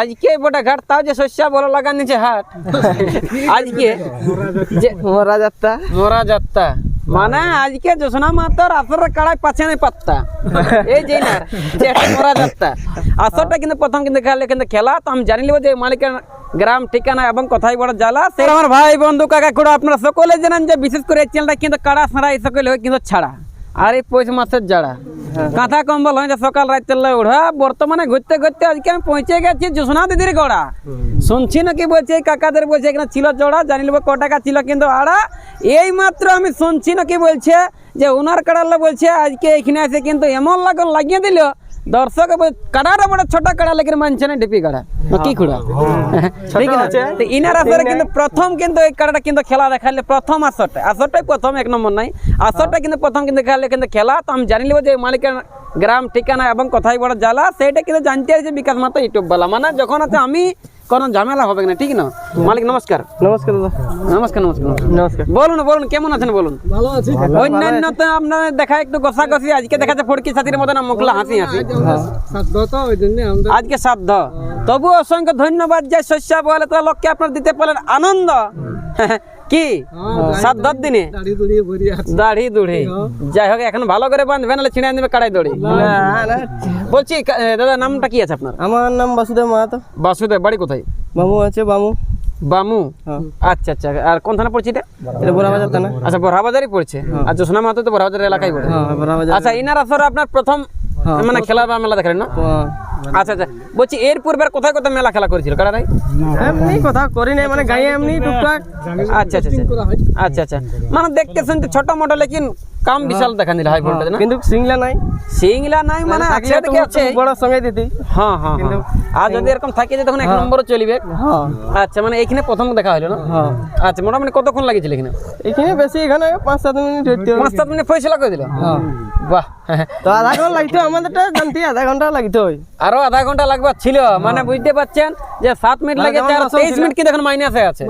আজকে বটে ঘাট তাও যে শস্য বড় লাগান নিচে হাট। আজকে যে মরা যাত্রা মোরা যাত্রা মানে আজকে জোসনা মাতার আসর কাড়ায় পাচ্ছে নাই পাত্তা। এই যে না মোরা যাত্রা আসরটা কিন্তু প্রথম কিন্তু খেলে কিন্তু খেলা তো আমি জানি লিব যে মালিকের গ্রাম ঠিকানা এবং কথাই বড় জ্বালা। সে আমার ভাই বন্ধু কাকা খুড়ো আপনারা সকলে জানেন যে বিশেষ করে এই চ্যানেলটা কিন্তু কাড়া ছাড়া এই সকলে হয় কিন্তু ছাড়া। আর এই পৌষ মাসের জাড়া। কাঁথা কম্বল হয় যে সকাল রাত উঠা। বর্তমানে ঘুরতে ঘুরতে আজকে আমি পৌঁছে গেছি জোসনা দিদির গড়া। শুনছি নাকি বলছে এই কাকাদের বলছে এখানে ছিল জোড়া জানি নেব ক টাকা ছিল কিন্তু আড়া এই মাত্র আমি শুনছি নাকি বলছে যে ওনার কাড়ালে বলছে আজকে এখানে আছে কিন্তু এমন লাগন লাগিয়ে দিল দর্শক কাড়াটা মানে ছোট কাড়া লেকিন মানছে না ডিপি কাড়া কি খুড়া ঠিক আছে তো ইনার আসরে কিন্তু প্রথম কিন্তু এই কাড়াটা কিন্তু খেলা দেখালে প্রথম আসরটা আসরটাই প্রথম এক নম্বর নাই আসরটা কিন্তু প্রথম কিন্তু খেলালে কিন্তু খেলা তো আমি জানি যে মালিকের গ্রাম ঠিকানা এবং কথাই বড় জ্বালা সেইটা কিন্তু জানতে আছে বিকাশ মাত্র ইউটিউব বলা মানে যখন আছে আমি কোনো ঝামেলা হবে না ঠিক না? মালিক নমস্কার। নমস্কার দাদা। নমস্কার নমস্কার নমস্কার। বলুন বলুন কেমন আছেন বলুন? ভালো আছি অন্যান্য তো আপনার দেখা একটু গোসা গসি আজকে দেখাচ্ছে ফড়কি ছাতির মতো না মুখলা হাসি। হাসি তো ওই জন্য আমরা আজকে সাধ্য। তবু অসংখ্য ধন্যবাদ যে শস্য বলে তো লোককে আপনার দিতে পারলেন আনন্দ। কি? দিনে? দাড়ি দুড়িয়ে ভরি আছে। দাড়ি দুড়ি। যাই হোক এখন ভালো করে বাঁধবে নাহলে ছিঁড়ে দেবে কাড়াই দড়ি। বলছি দাদা নামটা কি আছে আপনার? আমার নাম বাসুদেব মাহাতো। বাসুদেব বাড়ি কোথায়? মামু আছে বামু। বামু? হ্যাঁ। আচ্ছা আচ্ছা আর কোন থানা পড়ছে এটা? এটা থানা। আচ্ছা বড়াবাজারই পড়ছে। আচ্ছা সোনা মাহাতো তো বড়াবাজার এলাকায় পড়ে। হ্যাঁ আচ্ছা ইনার আসরে আপনার প্রথম মানে খেলা বা মেলা দেখালেন না? হ্যাঁ। আচ্ছা আচ্ছা। বলছি এর পূর্বে আর কোথায় কোথায় মেলা খেলা করেছিল? কারা এমনি কথা করি নাই মানে গায়ে এমনি টুকটাক। আচ্ছা আচ্ছা আচ্ছা। আচ্ছা আচ্ছা। মানে দেখতে শুনতে ছোট মোটো লেকিন কাম বিশাল দেখা নিল হাই ভোল্টেজ না? কিন্তু সিংলা নাই। সিংলা নাই মানে আছে দেখে আছে? বড় সঙ্গে দিতি। হ্যাঁ হ্যাঁ হ্যাঁ। আর যদি এরকম থাকে যে তখন এক নম্বরও চলিবে? হ্যাঁ। আচ্ছা মানে এইখানে প্রথম দেখা হলো না? হ্যাঁ। আচ্ছা মোটামুটি কতক্ষণ লাগিয়েছিল এখানে? এখানে বেশি এখানে পাঁচ সাত মিনিট হইতে হবে। পাঁচ সাত মিনিট ফয়সলা করে দিল? হ্যাঁ। বাহ তো আধা ঘণ্টা লাগতো আমাদেরটা জানতি আধা ঘণ্টা লাগতো আরও আধা ঘণ্টা লাগবে ছিল। মানে বুঝতে পারছেন যে সাত মিনিট লেগেছে আর তেইশ মিনিট কিন্তু এখন মাইনাসে আছে।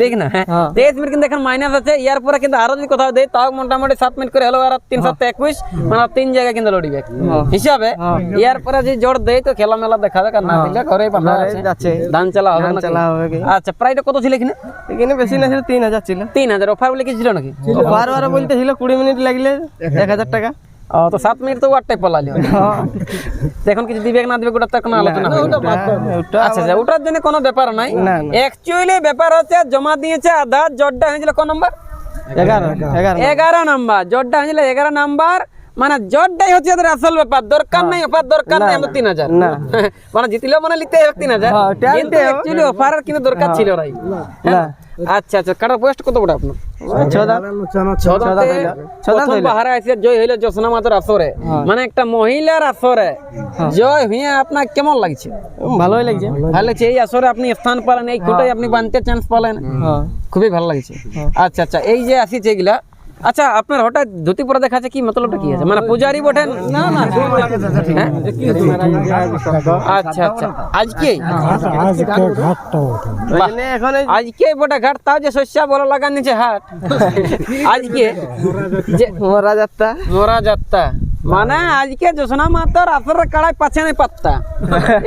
ঠিক না? হ্যাঁ। তেইশ মিনিট কিন্তু এখন মাইনাস আছে। ইয়ার পরে কিন্তু আরও যদি কোথাও দেয় তাও মোটামুটি সাত মিনিট করে হলো আর তিন সাত একুশ মানে তিন জায়গায় কিন্তু লড়িবে। হিসাবে ইয়ার পরে যদি জোর দেয় তো খেলা মেলা দেখাবে কারণ না দিলে ঘরেই বাঁধা আছে। ধান চালা হবে না চালা হবে আচ্ছা প্রাইটা কত ছিল এখানে? এখানে বেশি না ছিল তিন হাজার ছিল। তিন হাজার। অফার বলে কি ছিল নাকি? বার বলতে ছিল কুড়ি মিনিট লাগলে এক হাজার টাকা। ও তো সাত মিনিট তো ওয়ারটাই পলালি। এখন কিছু দিবে না দিবে ওটা তো কোনো আলোচনা হয় আচ্ছা আচ্ছা ওটার জন্য কোনো ব্যাপার নাই। অ্যাকচুয়ালি ব্যাপার হচ্ছে জমা দিয়েছে আধা জটটা হয়েছিল কোন নম্বর? এগারো নাম্বার। জটটা হয়েছিল এগারো নাম্বার। মানে জটটাই হচ্ছে এদের আসল ব্যাপার দরকার নাই অফার দরকার নাই আমরা তিন হাজার। না। মানে জিতলেও মানে লিতে হবে তিন হাজার। হ্যাঁ, কিন্তু। অ্যাকচুয়ালি অফারের কিন্তু দরকার ছিল নাই। না। আচ্ছা আচ্ছা কাটার বয়স কত বড় আপনার? ছদা ছদাতে হইল। ছদা প্রথম হইল। বাহারে আসে জয় হইল জোসনা মাতার আসরে। হ্যাঁ। মানে একটা মহিলার আসরে। জয় হইয়া আপনার কেমন লাগছে? ভালোই লাগছে। ভালো লাগছে। এই আসরে আপনি স্থান পেলেন এই খুঁটাই আপনি বানতে চান্স পেলেন। হ্যাঁ। খুবই ভালো লাগছে। আচ্ছা আচ্ছা এই যে আসিছে এগুলা আচ্ছা আপনার হঠাৎ ধুতি পরে দেখাচ্ছে কি? মতলবটা কি আছে? মানে পূজারি বটেন? না না আচ্ছা আচ্ছা আজকে? আজকে ঘাটটা ওঠে। ওই জন্য এখন আজকে বটে ঘাট তাও যে শস্য বড় লাগান নিচে হাট। আজকে যে মরা যাত্রা মোরা যাত্রা মানে আজকে জোসনা মাতার আসর কাড়ায় পাচ্ছে নাই পাত্তা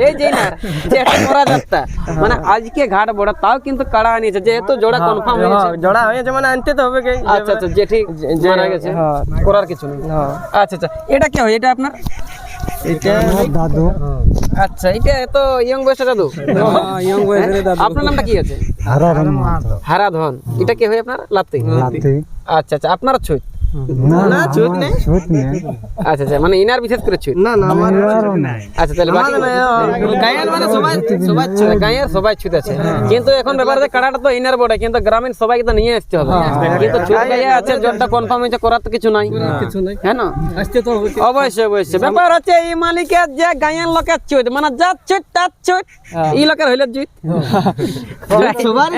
এই যে না যে একটা মোরা যাত্রা মানে আজকে ঘাট বড় তাও কিন্তু কাড়া আনিয়েছে যেহেতু জোড়া কনফার্ম হয়েছে হ্যাঁ, জোড়া হয়েছে মানে আনতে তো হবে কি আচ্ছা আচ্ছা যে ঠিক মারা গেছে হ্যাঁ। করার কিছু নেই হ্যাঁ আচ্ছা আচ্ছা এটা কি হয় এটা আপনার এটা আমার দাদু আচ্ছা এটা তো ইয়ং বয়সের দাদু ইয়ং বয়সের দাদু আপনার নামটা কি আছে হারার মাত্র হারাধন এটা কি হয় আপনার লাত্তি লাতি আচ্ছা আচ্ছা আপনার ছুঁত না না নেই? ছুট নেই। আচ্ছা আচ্ছা মানে ইনার বিশেষ করে ছুঁত না না আমার নাই। আচ্ছা তাহলে বাকি গায়ের মানে সবাই সবাই আচ্ছা, গাঁয়ের সবাই ছুট আছে। কিন্তু এখন ব্যাপার আছে কাড়াটা তো ইনার বড় কিন্তু গ্রামীণ সবাইকে তো নিয়ে আসতে হবে। কিন্তু ছুট গায়ে আছে জোরটা কনফার্ম হয়েছে করার তো কিছু নাই। কিছু নাই। হ্যাঁ না? আসতে তো অবশ্যই অবশ্যই। ব্যাপার হচ্ছে এই মালিকের যে গাঁয়ের লোকের চুট মানে যার চুট তার চুট এই লোকের হইলে জুট। সবার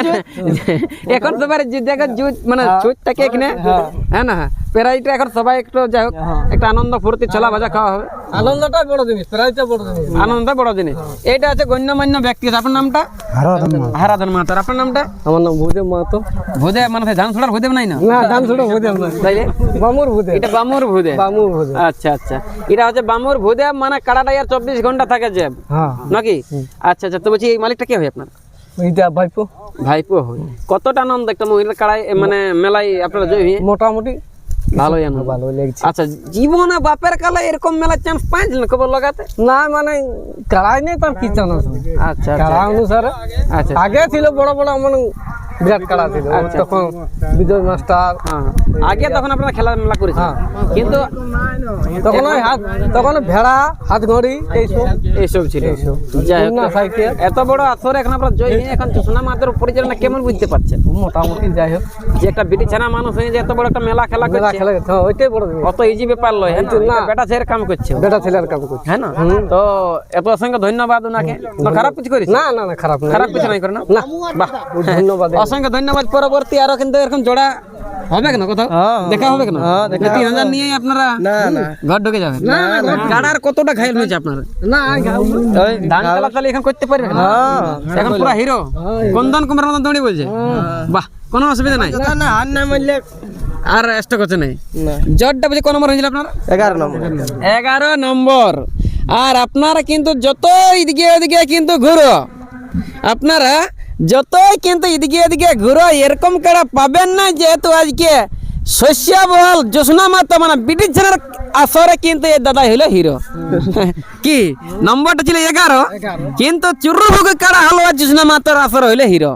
এখন সবার জুট দেখো জুট মানে চুটটাকে এখানে হ্যাঁ না? প্রাইটা এখন সবাই একটু যাই হোক একটা আনন্দ ফুর্তি ছোলা ভাজা খাওয়া হবে। আনন্দটাই বড় জিনিস বড় জিনিস। আনন্দ বড় জিনিস। এইটা আছে গণ্যমান্য ব্যক্তি আপনার নামটা? হারাধন মাহাতো। আপনার নামটা? আমার নাম ভূদেব মাহাতো। ভূদেব মানে ধান ছড়ার ভূদেব নাই না? না ধান ছোট ভূদেব না তাইলে? বামুর ভূদেব। এটা বামুর ভূদেব। বামুর ভূদেব। আচ্ছা আচ্ছা। এটা হচ্ছে বামুর ভূদেব মানে কাড়াটা আর চব্বিশ ঘণ্টা থাকে যে হ্যাঁ। নাকি? আচ্ছা আচ্ছা। তো বলছি এই মালিকটা কে হয় আপনার? ভাইপো। ভাইপো হয়। কতটা আনন্দ একটা মহিলা কাড়াই মানে মেলায় আপনারা জয় হয়ে মোটামুটি ভালোই আনন্দ ভালো লেগেছে। আচ্ছা জীবনে বাপের কালে এরকম মেলা চান্স পাইছিলেন খবর লাগাতে? না মানে কাড়াই নেই তার কি চান আচ্ছা কাড়া অনুসারে। আচ্ছা আগে ছিল বড় বড় মানে বিরাট কাড়া ছিল। আচ্ছা। তখন বিজয় মাস্টার হ্যাঁ। আগে তখন আপনারা খেলাধুলা করেছেন। হ্যাঁ। কিন্তু তখন ওই হাত তখন ভেড়া হাত ঘড়ি এইসব এইসব। ছিল এত বড় আসরে এখন আপনারা জয় হয়ে এখন চুষনা মাতের পরিচালনা কেমন বুঝতে পারছেন? মোটামুটি যাই হোক। যে একটা বিটি ছানা মানুষ হয়ে যে এত বড় একটা মেলা খেলা মেলা করছে খেলা হ্যাঁ, ওইটাই বড় অত ইজি ব্যাপার লয় হ্যাঁ না? বেটা ছেলের কাম করছে বেটা ছেলের কাম করছে। হ্যাঁ না? তো এত অসংখ্য ধন্যবাদ ওনাকে। খারাপ কিছু করিস না না না খারাপ না খারাপ কিছু নাই করে না? না। বাহ। ধন্যবাদ। অসংখ্য ধন্যবাদ। পরবর্তী আরও কিন্তু এরকম জোড়া হবে কেন কোথাও? দেখা হবে কেন? তিন হাজার নিয়ে আপনারা না না। ঘর ঢুকে যাবেন। গাড়ার কতটা ঘাইল হয়েছে আপনার? না ধান চালা এখন করতে পারবে না। এখন পুরা হিরো কন্দন কুমার মতন দৌড়ি বলছে। বাহ কোনো অসুবিধা নাই। না আর না মারলে আর স্টক হচ্ছে নাই। জটটা বুঝে কোন নম্বর হয়েছিল আপনার? এগারো নম্বর। এগারো নম্বর। আর আপনারা কিন্তু যতই এদিকে ওদিকে কিন্তু ঘুরো। আপনারা যতই কিন্তু এদিকে এদিকে ঘুরো, এরকম কারা পাবেন না যেহেতু আজকে শস্যাবহল জোসনা মাতা মানে ব্রিটিশ আসরে কিন্তু এই দাদা হইল হিরো। কি? নম্বরটা ছিল এগারো। কিন্তু চুরুভুগ কারা হলো আর জোসনা মাতার আসর হইল হিরো?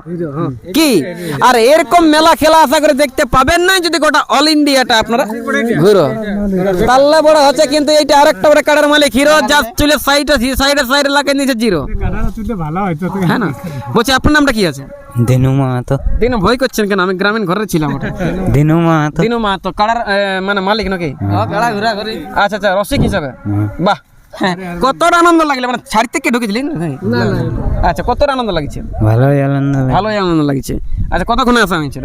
কি? আর এরকম মেলা খেলা আশা করে দেখতে পাবেন না যদি গোটা অল ইন্ডিয়াটা আপনারা ঘুরো। পাল্লা বড় হচ্ছে কিন্তু এইটা আরেকটা বড় কাড়ার মালিক হিরো যা চুলে সাইডে সাইডে সাইডে লাগে নিচে জিরো। হ্যাঁ না? বলছি আপনার নামটা কি আছে? দিনু মাহাতো। দিন ভয় করছেন কেন? আমি গ্রামীণ ঘরে ছিলাম দিনু মাহাতো। দিনু মা তো কাড়ার মানে মালিক নাকি? কাড়া ঘুরা ঘুরি। আচ্ছা আচ্ছা রসিক হিসাবে। বাহ হ্যাঁ, কতটা আনন্দ লাগলে? মানে ছাড়ি থেকে ঢুকেছিলেন না আচ্ছা কতটা আনন্দ লাগছে? ভালোই আনন্দ। ভালোই আনন্দ লাগছে। আচ্ছা কতক্ষণে আসা হয়েছিল?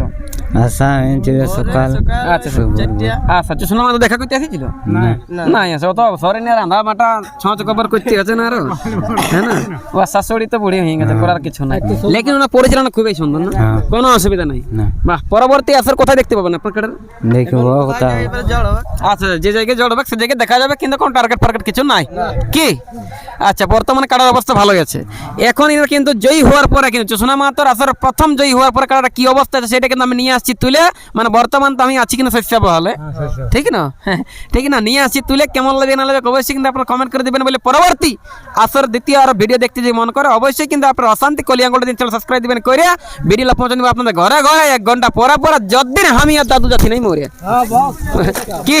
আশা হয়েছিল সকাল আচ্ছা আচ্ছা। আচ্ছা শোনো দেখা করতে আসিছিল? না। আসে অত শহরে নিয়ে রান্ধা বাটা ছঁচ কবর করতে আছে না আরও। হ্যাঁ না? ও শাশুড়ি তো বুড়ি হয়ে গেছে করার কিছু নাই। লেকিন ওনার পরিচালনা খুবই সুন্দর না? হ্যাঁ। কোনো অসুবিধা নাই। না। বাহ পরবর্তী আসার কোথায় দেখতে পাবেন আপনার কাটার দেখব আচ্ছা যে জায়গায় জড় হবে সে জায়গায় দেখা যাবে কিন্তু কোনো টার্গেট ফার্গেট কিছু নাই। কি? আচ্ছা বর্তমানে কাটার অবস্থা ভালো গেছে। এখন এরা কিন্তু জয়ী হওয়ার পরে কিন্তু সোনা মাহাতর আসর প্রথম জয়ী হওয়ার পরে কাটাটা কি অবস্থা আছে সেটা কিন্তু আমি নিয়ে আসছি তুলে মানে বর্তমান তো আমি আছি কিনা শস্য বহলে। ঠিক না? হ্যাঁ, ঠিক না নিয়ে আসছি তুলে কেমন লাগে না লাগে অবশ্যই কিন্তু আপনারা কমেন্ট করে দিবেন বলে পরবর্তী আসর দ্বিতীয় আর ভিডিও দেখতে যে মন করে অবশ্যই কিন্তু আপনার অশান্তি কলিয়াঙ্গল দিন চ্যানেল সাবস্ক্রাইব দিবেন করে ভিডিও পৌঁছে দেবো আপনাদের ঘরে ঘরে। এক ঘণ্টা পরা পরা যতদিন আমি আর দাদু যাচ্ছি নাই মরে। কি?